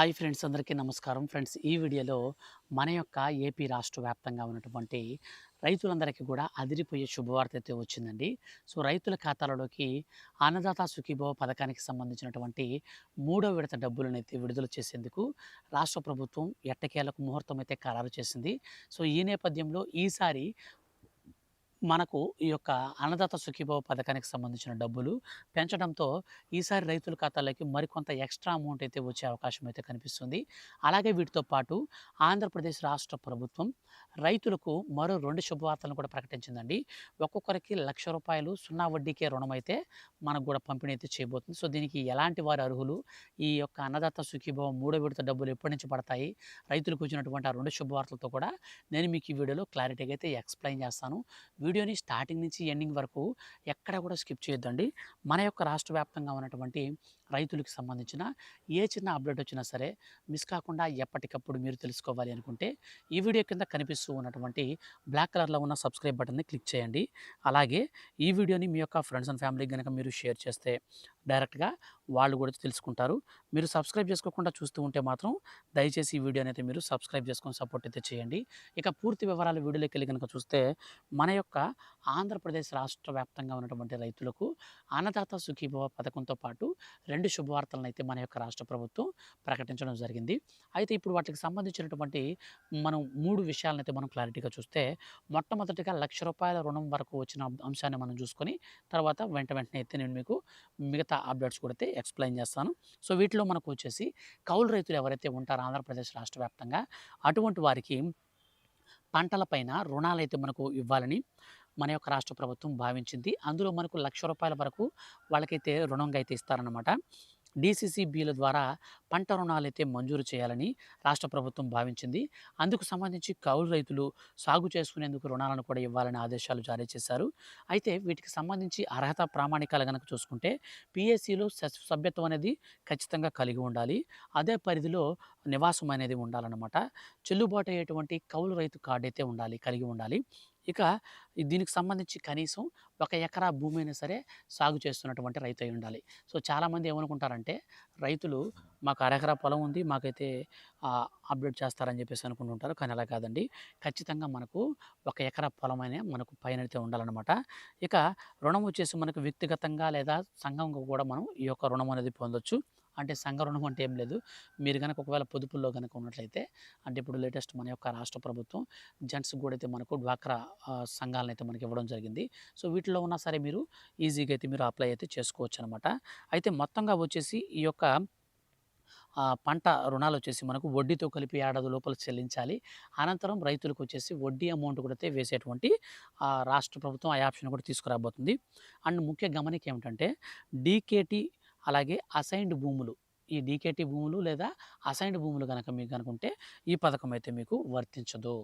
Hi friends అందరికీ నమస్కారం. Friends ఈ వీడియోలో మన యొక్క ఏపీ రాష్ట్ర వ్యాప్తంగా ఉన్నటువంటి రైతులందరికీ కూడా అదిరిపోయే శుభవార్త అయితే వచ్చిందండి. సో రైతుల ఖాతాలలోకి అన్నదాత సుఖీభవ పథకానికి సంబంధించినటువంటి మూడో విడత డబ్బులను అయితే విడుదల చేసేందుకు రాష్ట్ర ప్రభుత్వం ఎట్టకేలకు ముహూర్తం అయితే ఖరారు చేసింది. సో ఈ నేపథ్యంలో ఈసారి మనకు ఈ యొక్క అన్నదాత సుఖీభవ పథకానికి సంబంధించిన డబ్బులు పెంచడంతో ఈసారి రైతుల ఖాతాలోకి మరికొంత ఎక్స్ట్రా అమౌంట్ అయితే వచ్చే అవకాశం అయితే కనిపిస్తుంది. అలాగే వీటితో పాటు ఆంధ్రప్రదేశ్ రాష్ట్ర ప్రభుత్వం రైతులకు మరో రెండు శుభవార్తలను కూడా ప్రకటించిందండి. ఒక్కొక్కరికి లక్ష రూపాయలు సున్నా వడ్డీకే రుణం అయితే మనకు కూడా పంపిణీ అయితే చేయబోతుంది. సో దీనికి ఎలాంటి వారు అర్హులు? ఈ యొక్క అన్నదాత సుఖీభవ మూడో విడత డబ్బులు ఎప్పటి నుంచి పడతాయి? రైతులకు వచ్చినటువంటి ఆ రెండు శుభవార్తలతో కూడా నేను మీకు ఈ వీడియోలో క్లారిటీగా అయితే ఎక్స్ప్లెయిన్ చేస్తాను. వీడియోని స్టార్టింగ్ నుంచి ఎండింగ్ వరకు ఎక్కడ కూడా స్కిప్ చేయొద్దండి. మన యొక్క రాష్ట్ర వ్యాప్తంగా ఉన్నటువంటి రైతులకు సంబంధించిన ఏ చిన్న అప్డేట్ వచ్చినా సరే మిస్ కాకుండా ఎప్పటికప్పుడు మీరు తెలుసుకోవాలి అనుకుంటే ఈ వీడియో కింద కనిపిస్తూ ఉన్నటువంటి బ్లాక్ కలర్లో ఉన్న సబ్స్క్రైబ్ బటన్ని క్లిక్ చేయండి. అలాగే ఈ వీడియోని మీ యొక్క ఫ్రెండ్స్ అండ్ ఫ్యామిలీకి కనుక మీరు షేర్ చేస్తే డైరెక్ట్గా వాళ్ళు కూడా తెలుసుకుంటారు. మీరు సబ్స్క్రైబ్ చేసుకోకుండా చూస్తూ ఉంటే మాత్రం దయచేసి ఈ వీడియోని అయితే మీరు సబ్స్క్రైబ్ చేసుకొని సపోర్ట్ అయితే చేయండి. ఇక పూర్తి వివరాలు వీడియోలోకి వెళ్ళి కనుక చూస్తే మన యొక్క ఆంధ్రప్రదేశ్ రాష్ట్ర వ్యాప్తంగా ఉన్నటువంటి రైతులకు అన్నదాత సుఖీభవ పథకంతో పాటు రెండు శుభవార్తలను అయితే మన యొక్క రాష్ట్ర ప్రభుత్వం ప్రకటించడం జరిగింది. అయితే ఇప్పుడు వాటికి సంబంధించినటువంటి మనం మూడు విషయాలను అయితే మనం క్లారిటీగా చూస్తే మొట్టమొదటిగా లక్ష రూపాయల రుణం వరకు వచ్చిన అంశాన్ని మనం చూసుకొని తర్వాత వెంట వెంటనే అయితే నేను మీకు మిగతా అప్డేట్స్ కూడా అయితే ఎక్స్ప్లెయిన్ చేస్తాను. సో వీటిలో మనకు వచ్చేసి కౌలు రైతులు ఎవరైతే ఉంటారో ఆంధ్రప్రదేశ్ రాష్ట్ర వ్యాప్తంగా అటువంటి వారికి పంటలపైన రుణాలు అయితే మనకు ఇవ్వాలని మన యొక్క రాష్ట్ర ప్రభుత్వం భావించింది. అందులో మనకు లక్ష రూపాయల వరకు వాళ్ళకైతే రుణంగా అయితే ఇస్తారనమాట డీసీసీబీల ద్వారా పంట రుణాలు అయితే మంజూరు చేయాలని రాష్ట్ర ప్రభుత్వం భావించింది. అందుకు సంబంధించి కౌలు రైతులు సాగు చేసుకునేందుకు రుణాలను కూడా ఇవ్వాలని ఆదేశాలు జారీ చేశారు. అయితే వీటికి సంబంధించి అర్హత ప్రామాణికాలు కనుక చూసుకుంటే పిఎస్సిలో సభ్యత్వం అనేది ఖచ్చితంగా కలిగి ఉండాలి. అదే పరిధిలో నివాసం అనేది ఉండాలన్నమాట. చెల్లుబాటు అయ్యేటువంటి కౌలు రైతు కార్డు అయితే ఉండాలి కలిగి ఉండాలి. ఇక దీనికి సంబంధించి కనీసం ఒక ఎకరా భూమి అయినా సరే సాగు చేస్తున్నటువంటి రైతు అయి ఉండాలి. సో చాలామంది ఏమనుకుంటారంటే రైతులు మాకు అరెకరా పొలం ఉంది మాకైతే అప్డేట్ చేస్తారని చెప్పేసి అనుకుంటుంటారు. కానీ అలా కాదండి. ఖచ్చితంగా మనకు ఒక ఎకరా పొలం అనే మనకు పైన అయితే ఉండాలన్నమాట. ఇక రుణం వచ్చేసి మనకు వ్యక్తిగతంగా లేదా సంఘంగా కూడా మనం ఈ యొక్క రుణం అనేది పొందొచ్చు. అంటే సంఘ రుణం అంటే ఏం లేదు. మీరు కనుక ఒకవేళ పొదుపుల్లో కనుక ఉన్నట్లయితే అంటే ఇప్పుడు లేటెస్ట్ మన యొక్క రాష్ట్ర ప్రభుత్వం జెంట్స్ కూడా అయితే మనకు డ్వాక్రా సంఘాలను అయితే మనకి ఇవ్వడం జరిగింది. సో వీటిలో ఉన్నా సరే మీరు ఈజీగా అయితే మీరు అప్లై అయితే చేసుకోవచ్చు అనమాట అయితే మొత్తంగా వచ్చేసి ఈ యొక్క పంట రుణాలు వచ్చేసి మనకు వడ్డీతో కలిపి ఏడాది లోపల చెల్లించాలి. అనంతరం రైతులకు వచ్చేసి వడ్డీ అమౌంట్ కూడా అయితే వేసేటువంటి రాష్ట్ర ప్రభుత్వం ఆ ఆప్షన్ కూడా తీసుకురాబోతుంది. అండ్ ముఖ్య గమనిక ఏమిటంటే డీకేటీ అలాగే అసైన్డ్ భూములు. ఈ డీకేటీ భూములు లేదా అసైన్డ్ భూములు కనుక మీకు కనుకుంటే ఈ పథకం అయితే మీకు వర్తించదు.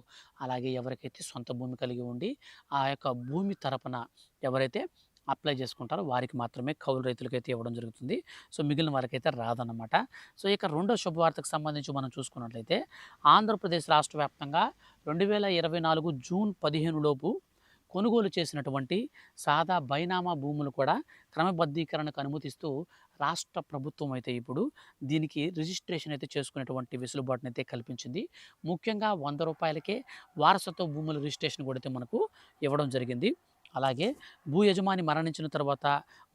అలాగే ఎవరికైతే సొంత భూమి కలిగి ఉండి ఆ యొక్క భూమి తరపున ఎవరైతే అప్లై చేసుకుంటారో వారికి మాత్రమే కౌలు రైతులకైతే ఇవ్వడం జరుగుతుంది. సో మిగిలిన వారికైతే రాదన్నమాట. సో ఇక రెండో శుభవార్తకు సంబంధించి మనం చూసుకున్నట్లయితే ఆంధ్రప్రదేశ్ రాష్ట్ర వ్యాప్తంగా రెండు వేల ఇరవై నాలుగు జూన్ పదిహేను లోపు కొనుగోలు చేసినటువంటి సాదా బైనామా భూములు కూడా క్రమబద్ధీకరణకు అనుమతిస్తూ రాష్ట్ర ప్రభుత్వం అయితే ఇప్పుడు దీనికి రిజిస్ట్రేషన్ అయితే చేసుకునేటువంటి వెసులుబాటును అయితే కల్పించింది. ముఖ్యంగా వంద రూపాయలకే వారసత్వ భూముల రిజిస్ట్రేషన్ కూడా అయితే మనకు ఇవ్వడం జరిగింది. అలాగే భూ యజమాని మరణించిన తర్వాత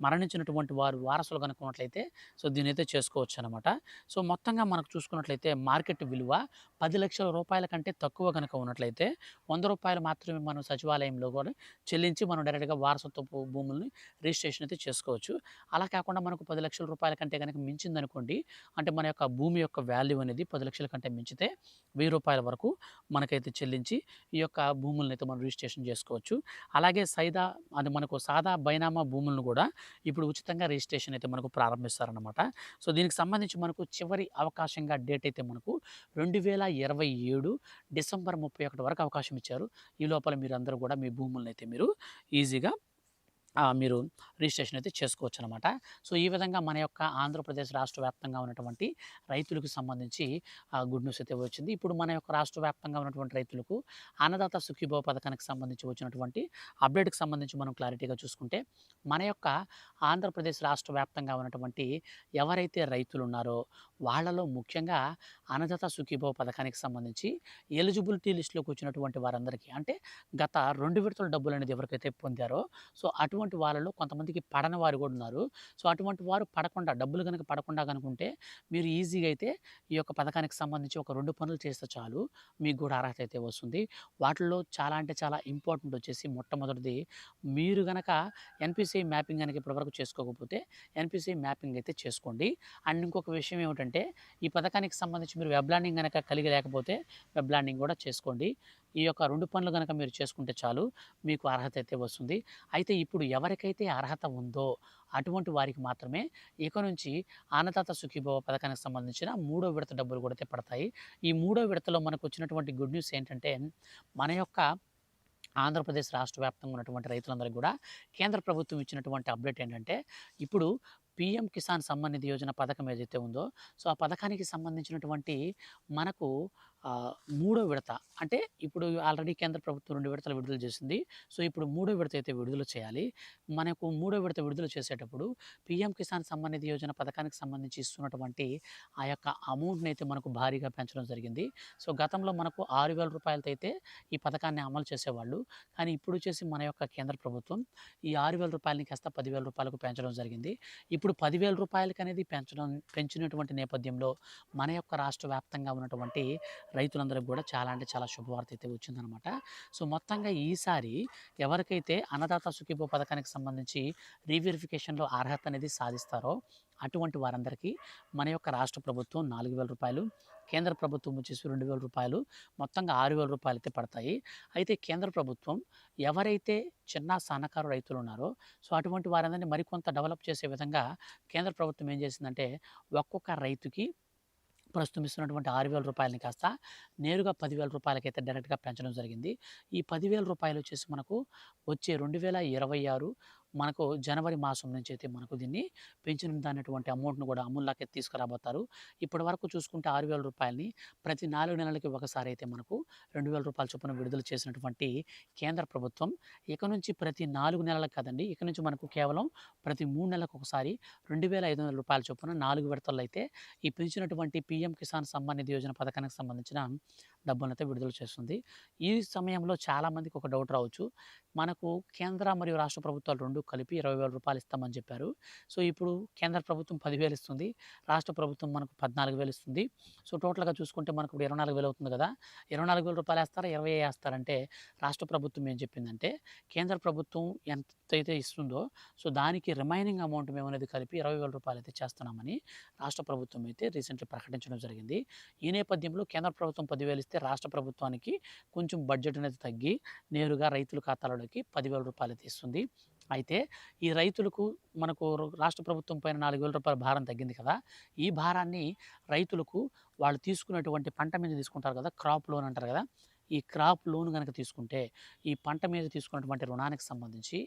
మరణించినటువంటి వారు వారసులు కనుక ఉన్నట్లయితే సో దీని అయితే చేసుకోవచ్చు అనమాట సో మొత్తంగా మనకు చూసుకున్నట్లయితే మార్కెట్ విలువ పది లక్షల రూపాయల కంటే తక్కువ కనుక ఉన్నట్లయితే వంద రూపాయలు మాత్రమే మనం సచివాలయంలో కూడా చెల్లించి మనం డైరెక్ట్గా వారసత్వ భూముల్ని రిజిస్ట్రేషన్ అయితే చేసుకోవచ్చు. అలా కాకుండా మనకు పది లక్షల రూపాయల కంటే కనుక మించిందనుకోండి అంటే మన యొక్క భూమి యొక్క వాల్యూ అనేది పది లక్షల కంటే మించితే వెయ్యి రూపాయల వరకు మనకైతే చెల్లించి ఈ యొక్క భూములను అయితే మనం రిజిస్ట్రేషన్ చేసుకోవచ్చు. అలాగే సైదా అది మనకు సాదా బైనామా భూములను కూడా ఇప్పుడు ఉచితంగా రిజిస్ట్రేషన్ అయితే మనకు ప్రారంభిస్తారనమాట సో దీనికి సంబంధించి మనకు చివరి అవకాశంగా డేట్ అయితే మనకు రెండు వేల ఇరవై ఏడు డిసెంబర్ ముప్పై ఒకటి వరకు అవకాశం ఇచ్చారు. ఈ లోపల మీరు అందరూ కూడా మీ భూములను అయితే మీరు ఈజీగా మీరు రిజిస్ట్రేషన్ అయితే చేసుకోవచ్చు అనమాట. సో, ఈ విధంగా మన యొక్క ఆంధ్రప్రదేశ్ రాష్ట్ర వ్యాప్తంగా ఉన్నటువంటి రైతులకు సంబంధించి గుడ్ న్యూస్ అయితే వచ్చింది. ఇప్పుడు మన యొక్క రాష్ట్ర వ్యాప్తంగా ఉన్నటువంటి రైతులకు అన్నదాత సుఖీభవ పథకానికి సంబంధించి వచ్చినటువంటి అప్డేట్‌కి సంబంధించి మనం క్లారిటీగా చూసుకుంటే, మన యొక్క ఆంధ్రప్రదేశ్ రాష్ట్ర వ్యాప్తంగా ఉన్నటువంటి ఎవరైతే రైతులు ఉన్నారో వాళ్ళలో ముఖ్యంగా అన్నదాత సుఖీభవ పథకానికి సంబంధించి ఎలిజిబిలిటీ లిస్ట్‌లోకి వచ్చినటువంటి వారందరికీ అంటే గత రెండు విడతల డబ్బులు అనేది ఎవరికైతే పొందారో సో, అటువంటి వాళ్ళలో కొంతమందికి పడని వారు కూడా ఉన్నారు. సో, అటువంటి వారు పడకుండా డబ్బులు కనుక పడకుండా కనుకుంటే మీరు ఈజీగా అయితే ఈ యొక్క పథకానికి సంబంధించి ఒక రెండు పనులు చేస్తే చాలు మీకు కూడా అర్హత అయితే వస్తుంది. వాటిల్లో చాలా అంటే చాలా ఇంపార్టెంట్ వచ్చేసి మొట్టమొదటిది మీరు గనక ఎన్‌పిసిఐ మ్యాపింగ్ కనుక ఇప్పటివరకు చేసుకోకపోతే ఎన్‌పిసిఐ మ్యాపింగ్ అయితే చేసుకోండి. అండ్ ఇంకొక విషయం ఏమిటంటే ఈ పథకానికి సంబంధించి మీరు వెబ్ ల్యాండింగ్ కనుక కలిగి లేకపోతే వెబ్ ల్యాండింగ్ కూడా చేసుకోండి. ఈ యొక్క రెండు పనులు కనుక మీరు చేసుకుంటే చాలు మీకు అర్హత అయితే వస్తుంది. అయితే ఇప్పుడు ఎవరికైతే అర్హత ఉందో అటువంటి వారికి మాత్రమే ఇక నుంచి అన్నదాత సుఖీభవ పథకానికి సంబంధించిన మూడో విడత డబ్బులు కూడా అయితే పడతాయి. ఈ మూడో విడతలో మనకు వచ్చినటువంటి గుడ్ న్యూస్ ఏంటంటే మన యొక్క ఆంధ్రప్రదేశ్ రాష్ట్ర వ్యాప్తంగా ఉన్నటువంటి రైతులందరికీ కూడా కేంద్ర ప్రభుత్వం ఇచ్చినటువంటి అప్డేట్ ఏంటంటే ఇప్పుడు పీఎం కిసాన్ సమ్మాన్ నిధి యోజన పథకం ఏదైతే ఉందో సో, ఆ పథకానికి సంబంధించినటువంటి మనకు మూడో విడత అంటే ఇప్పుడు ఆల్రెడీ కేంద్ర ప్రభుత్వం రెండు విడతలు విడుదల చేసింది. సో, ఇప్పుడు మూడో విడత అయితే విడుదల చేయాలి. మనకు మూడో విడత విడుదల చేసేటప్పుడు పీఎం కిసాన్ సంబంధిత యోజన పథకానికి సంబంధించి ఇస్తున్నటువంటి ఆ యొక్క అమౌంట్‌ని అయితే మనకు భారీగా పెంచడం జరిగింది. సో, గతంలో మనకు ఆరు వేల రూపాయలతో అయితే ఈ పథకాన్ని అమలు చేసేవాళ్ళు. కానీ ఇప్పుడు చేసి మన యొక్క కేంద్ర ప్రభుత్వం ఈ ఆరు వేల రూపాయలని కాస్త పదివేల రూపాయలకు పెంచడం జరిగింది. ఇప్పుడు పదివేల రూపాయలకి అనేది పెంచడం పెంచినటువంటి నేపథ్యంలో మన యొక్క రాష్ట్ర వ్యాప్తంగా ఉన్నటువంటి రైతులందరికి కూడా చాలా అంటే చాలా శుభవార్త అయితే వచ్చిందనమాట. సో, మొత్తంగా ఈసారి ఎవరికైతే అన్నదాత సుఖీభో పథకానికి సంబంధించి రీవెరిఫికేషన్‌లో అర్హత అనేది సాధిస్తారో అటువంటి వారందరికీ మన యొక్క రాష్ట్ర ప్రభుత్వం నాలుగు వేల రూపాయలు కేంద్ర ప్రభుత్వం వచ్చేసి రెండు వేల రూపాయలు మొత్తంగా ఆరు వేల రూపాయలు అయితే పడతాయి. అయితే కేంద్ర ప్రభుత్వం ఎవరైతే చిన్న, సన్నకారు రైతులు ఉన్నారో సో, అటువంటి వారందరిని మరికొంత డెవలప్ చేసే విధంగా కేంద్ర ప్రభుత్వం ఏం చేసిందంటే ఒక్కొక్క రైతుకి ప్రస్తుతం ఇస్తున్నటువంటి రూ. 6,000 కాస్త నేరుగా పదివేల రూపాయలకైతే డైరెక్ట్‌గా పెంచడం జరిగింది. ఈ పదివేల రూపాయలు వచ్చేసి మనకు వచ్చే 2026 మనకు జనవరి మాసం నుంచి అయితే మనకు దీన్ని పెంచినదనేటువంటి అమౌంట్‌ను కూడా అమల్లోకి తీసుకురాబోతారు. ఇప్పటి వరకు చూసుకుంటే రూ. 6,000ని ప్రతి నాలుగు నెలలకి ఒకసారి అయితే మనకు రెండు వేల రూపాయల చొప్పున విడుదల చేసినటువంటి కేంద్ర ప్రభుత్వం ఇక నుంచి ప్రతి నాలుగు నెలలకు కదండి ఇక నుంచి మనకు కేవలం ప్రతి మూడు నెలలకు ఒకసారి రెండు వేల ఐదు వందల రూపాయల చొప్పున నాలుగు విడతల్లో అయితే ఈ పెంచినటువంటి పీఎం కిసాన్ సమ్మాన్ నిధి యోజన పథకానికి సంబంధించిన డబ్బులనైతే విడుదల చేస్తుంది. ఈ సమయంలో చాలామందికి ఒక డౌట్ రావచ్చు. మనకు కేంద్ర మరియు రాష్ట్ర ప్రభుత్వాలు రెండు కలిపి ఇరవై వేల రూపాయలు ఇస్తామని చెప్పారు. సో, ఇప్పుడు కేంద్ర ప్రభుత్వం పదివేలు ఇస్తుంది. రాష్ట్ర ప్రభుత్వం మనకు 14,000 ఇస్తుంది. సో, టోటల్‌గా చూసుకుంటే మనకు ఇప్పుడు 24,000 అవుతుంది కదా! ఇరవై నాలుగు వేల రూపాయలు వేస్తారా ఇరవై వేస్తారంటే రాష్ట్ర ప్రభుత్వం ఏం చెప్పిందంటే కేంద్ర ప్రభుత్వం ఎంతైతే ఇస్తుందో సో, దానికి రిమైనింగ్ అమౌంట్ మేము అనేది కలిపి ఇరవై వేల రూపాయలు అయితే చేస్తున్నామని రాష్ట్ర ప్రభుత్వం అయితే రీసెంట్‌లీ ప్రకటించడం జరిగింది. ఈ నేపథ్యంలో కేంద్ర ప్రభుత్వం 10,000 ఇస్తే రాష్ట్ర ప్రభుత్వానికి కొంచెం బడ్జెట్ అనేది తగ్గి నేరుగా రైతుల ఖాతాలలోకి పదివేల రూపాయలు అయితే అయితే ఈ రైతులకు మనకు రాష్ట్ర ప్రభుత్వం పైన నాలుగు వేల రూపాయల భారం తగ్గింది కదా! ఈ భారాన్ని రైతులకు వాళ్ళు తీసుకున్నటువంటి పంట మీద తీసుకుంటారు కదా! క్రాప్ లోన్ అంటారు కదా! ఈ క్రాప్ లోన్ కనుక తీసుకుంటే ఈ పంట మీద తీసుకున్నటువంటి రుణానికి సంబంధించి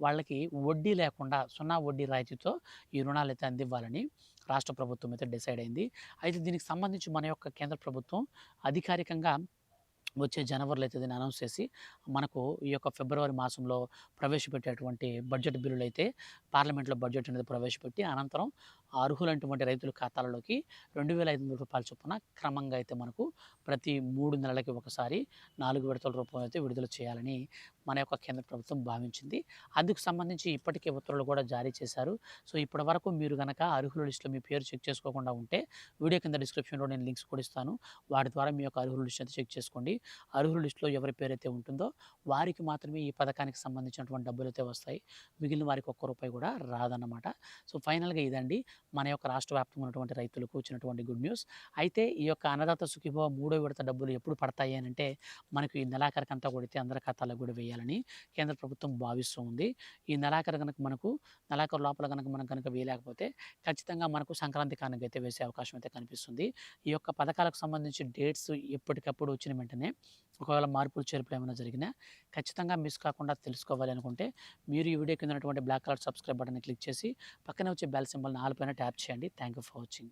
వాళ్ళకి వడ్డీ లేకుండా సున్నా వడ్డీ రాయితీతో ఈ రుణాలైతే అందివ్వాలని రాష్ట్ర ప్రభుత్వం అయితే డిసైడ్ అయింది. అయితే దీనికి సంబంధించి మన యొక్క కేంద్ర ప్రభుత్వం అధికారికంగా వచ్చే జనవరిలో అయితే దీన్ని అనౌన్స్ చేసి మనకు ఈ యొక్క ఫిబ్రవరి మాసంలో ప్రవేశపెట్టేటువంటి బడ్జెట్ బిల్లులు అయితే పార్లమెంట్‌లో బడ్జెట్ అనేది ప్రవేశపెట్టి అనంతరం అర్హులైనటువంటి రైతుల ఖాతాలలోకి రెండు వేల ఐదు వందల రూపాయల చొప్పున క్రమంగా అయితే మనకు ప్రతి మూడు నెలలకి ఒకసారి నాలుగు విడతల రూపంలో అయితే విడుదల చేయాలని మన యొక్క కేంద్ర ప్రభుత్వం భావించింది. అందుకు సంబంధించి ఇప్పటికే ఉత్తర్వులు కూడా జారీ చేశారు. సో, ఇప్పటి వరకు మీరు కనుక అర్హుల లిస్ట్‌లో మీ పేరు చెక్ చేసుకోకుండా ఉంటే వీడియో కింద డిస్క్రిప్షన్‌లో నేను లింక్స్ కూడా ఇస్తాను. వాటి ద్వారా మీ యొక్క అర్హుల లిస్ట్ అయితే చెక్ చేసుకోండి. అర్హుల లిస్టులో ఎవరి పేరైతే ఉంటుందో వారికి మాత్రమే ఈ పథకానికి సంబంధించినటువంటి డబ్బులు అయితే వస్తాయి. మిగిలిన వారికి ఒక్క రూపాయి కూడా రాదన్నమాట. సో, ఫైనల్‌గా ఇదండి మన యొక్క రాష్ట్ర వ్యాప్తంగా ఉన్నటువంటి రైతులకు వచ్చినటువంటి గుడ్ న్యూస్. అయితే ఈ యొక్క అన్నదాత సుఖీభవ మూడో విడత డబ్బులు ఎప్పుడు పడతాయి అని అంటే మనకు ఈ నెలాఖరుకంతా కొడితే అందరి ఖాతాలకు కూడా వేయాలని కేంద్ర ప్రభుత్వం భావిస్తూ ఉంది. ఈ నెలాఖరు కనుక మనకు నెలాఖరు లోపల కనుక మనం కనుక వేయలేకపోతే ఖచ్చితంగా మనకు సంక్రాంతి కానుక అయితే వేసే అవకాశం అయితే కనిపిస్తుంది. ఈ యొక్క పథకాలకు సంబంధించి డేట్స్ ఎప్పటికప్పుడు వచ్చిన వెంటనే ఒకవేళ మార్పులు చేర్పులు ఏమైనా జరిగినా ఖచ్చితంగా మిస్ కాకుండా తెలుసుకోవాలి అనుకుంటే మీరు ఈ వీడియో కింద ఉన్నటువంటి black colour subscribe button click చేసి పక్కనే వచ్చే బెల్ సింబల్ ఆల్ పైన ట్యాప్ చేయండి. Thank you for watching.